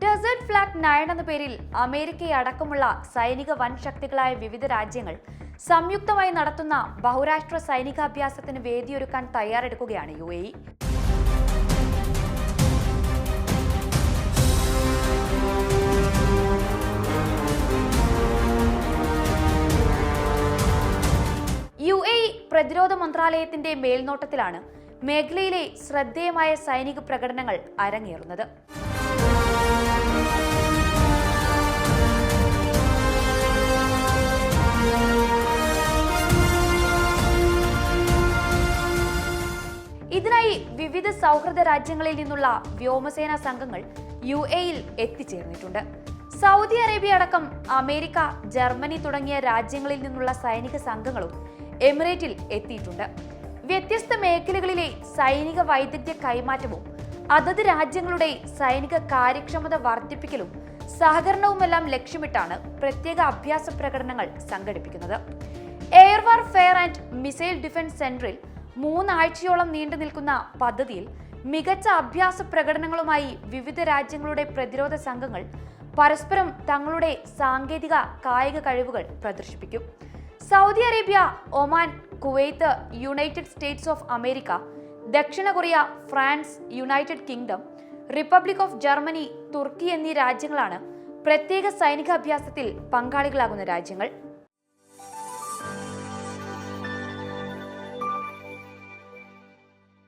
Desert flag nine എന്ന പേരിൽ അമേരിക്കയടക്കമുള്ള സൈനിക വൻശക്തികളായ വിവിധ രാജ്യങ്ങൾ സംയുക്തമായി നടത്തുന്ന ബഹുരാഷ്ട്ര സൈനികാഭ്യാസത്തിന് വേദിയൊരുക്കാൻ തയ്യാറെടുക്കുകയാണ് യു എ യു എ പ്രതിരോധ മന്ത്രാലയത്തിന്റെ മേൽനോട്ടത്തിലാണ് മേഖലയിലെ ശ്രദ്ധേയമായ സൈനിക പ്രകടനങ്ങൾ അരങ്ങേറുന്നത്. ഇതിനായി വിവിധ സൗഹൃദ രാജ്യങ്ങളിൽ നിന്നുള്ള വ്യോമസേന സംഘങ്ങൾ യു എയിൽ എത്തിച്ചേർന്നിട്ടുണ്ട്. സൗദി അറേബ്യ അടക്കം അമേരിക്ക ജർമ്മനി തുടങ്ങിയ രാജ്യങ്ങളിൽ നിന്നുള്ള സൈനിക സംഘങ്ങളും എമിറേറ്റിൽ എത്തിയിട്ടുണ്ട്. വ്യത്യസ്ത മേഖലകളിലെ സൈനിക വൈദഗ്ധ്യ കൈമാറ്റവും അതത് രാജ്യങ്ങളുടെ സൈനിക കാര്യക്ഷമത വർദ്ധിപ്പിക്കലും സഹകരണവുമെല്ലാം ലക്ഷ്യമിട്ടാണ് പ്രത്യേക അഭ്യാസ പ്രകടനങ്ങൾ സംഘടിപ്പിക്കുന്നത്. Air warfare and missile defence സെന്ററിൽ മൂന്നാഴ്ചയോളം നീണ്ടു നിൽക്കുന്ന പദ്ധതിയിൽ മികച്ച അഭ്യാസ പ്രകടനങ്ങളുമായി വിവിധ രാജ്യങ്ങളുടെ പ്രതിരോധ സംഘങ്ങൾ പരസ്പരം തങ്ങളുടെ സാങ്കേതിക കായിക കഴിവുകൾ പ്രദർശിപ്പിക്കും. Saudi Arabia Oman Kuwait United States of America ദക്ഷിണ Korea France United Kingdom Republic of Germany Turkey എന്നീ രാജ്യങ്ങളാണ് പ്രത്യേക സൈനിക അഭ്യാസത്തിൽ പങ്കാളികളാകുന്ന രാജ്യങ്ങൾ.